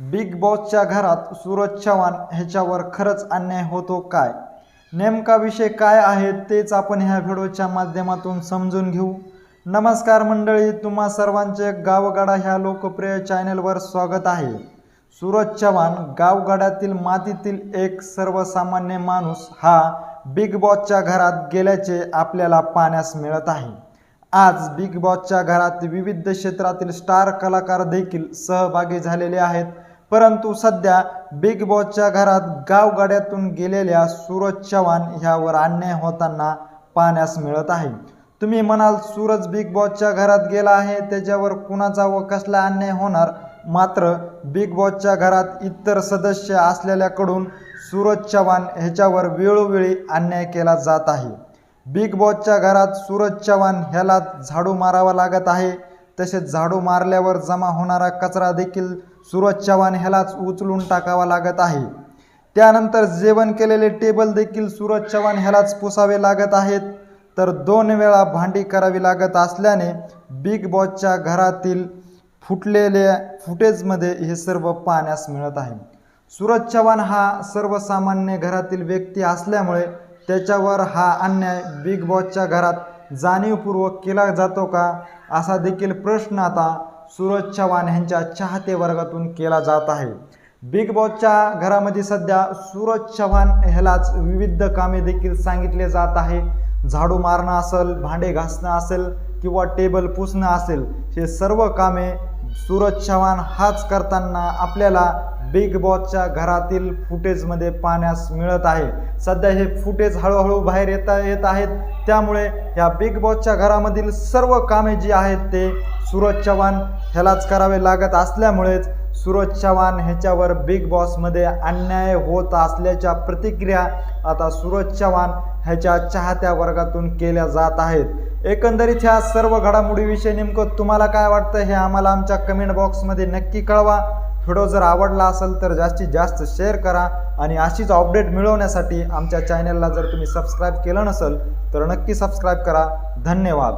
Big बॉसच्या घरात सूरज चव्हाण ह्याच्यावर खरंच अन्याय होतो काय? नेमका विषय काय आहे तेच आपण ह्या व्हिडिओच्या माध्यमातून समजून घेऊ. नमस्कार मंडळी तुम्हा सर्वांचे गावगाडा ह्या लोकप्रिय चॅनलवर स्वागत आहे. सूरज चव्हाण गावगाड्यातील मातीतील एक सर्वसामान्य माणूस हा बिग बॉसच्या घरात गेल्याचे आपल्याला पाहण्यास मिळत आहे. आज बिग बॉसच्या घरात विविध क्षेत्रातील स्टार कलाकार देखील सहभागी झालेले आहेत. परंतु सध्या बिग बॉसच्या घरात गावगाड्यातून गेलेल्या सूरज चव्हाण ह्यावर अन्याय होताना पाहण्यास मिळत आहे. तुम्ही म्हणाल सूरज बिग बॉसच्या घरात गेला आहे त्याच्यावर कुणाचा व कसला अन्याय होणार? मात्र बिग बॉसच्या घरात इतर सदस्य असलेल्याकडून सूरज चव्हाण ह्याच्यावर वेळोवेळी अन्याय केला जात आहे. बिग बॉसच्या घरात सूरज चव्हाण ह्याला झाडू मारावा लागत आहे तसेच झाडू मारल्यावर जमा होणारा कचरा देखील सूरज चव्हाण ह्यालाच उचलून टाकावा लागत आहे. त्यानंतर जेवण केलेले टेबल देखील सूरज चव्हाण ह्यालाच पुसावे लागत आहेत. तर दोन वेळा भांडी करावी लागत असल्याने बिग बॉसच्या घरातील फुटलेल्या फुटेजमध्ये हे सर्व पाहण्यास मिळत आहे. सूरज चव्हाण हा सर्वसामान्य घरातील व्यक्ती असल्यामुळे त्याच्यावर हा अन्याय बिग बॉसच्या घरात जाणीवपूर्वक केला जातो का? असा देखील प्रश्न आता सूरज चव्हाण यांच्या चाहते वर्गातून केला जात आहे. बिग बॉसच्या घरामध्ये सध्या सूरज चव्हाण ह्यालाच विविध कामे देखील सांगितले जात आहे. झाडू मारणं असेल भांडे घासणं असेल किंवा टेबल पुसणं असेल हे सर्व कामे सूरज चव्हाण हाच करताना आपल्याला बिग बॉसच्या घरातील फुटेजमध्ये पाहण्यास मिळत आहे. सध्या हे फुटेज हळूहळू बाहेर येता येत आहेत. त्यामुळे या बिग बॉसच्या घरामधील सर्व कामे जी आहेत ते सूरज चव्हाण ह्यालाच करावे लागत असल्यामुळेच सूरज चव्हाण ह्याच्यावर बिग बॉसमध्ये अन्याय होत असल्याच्या प्रतिक्रिया आता सूरज चव्हाण ह्याच्या चाहत्या वर्गातून केल्या जात आहेत. एकंदरीत ह्या सर्व घडामोडीविषयी नेमकं तुम्हाला काय वाटतं हे आम्हाला आमच्या कमेंट बॉक्समध्ये नक्की कळवा. व्हिडिओ जर आवडला असेल तर जास्तीत जास्त शेअर करा आणि अशीच अपडेट मिळवण्यासाठी आमच्या चॅनलला जर तुम्ही सबस्क्राईब केलं नसेल तर नक्की सबस्क्राईब करा. धन्यवाद.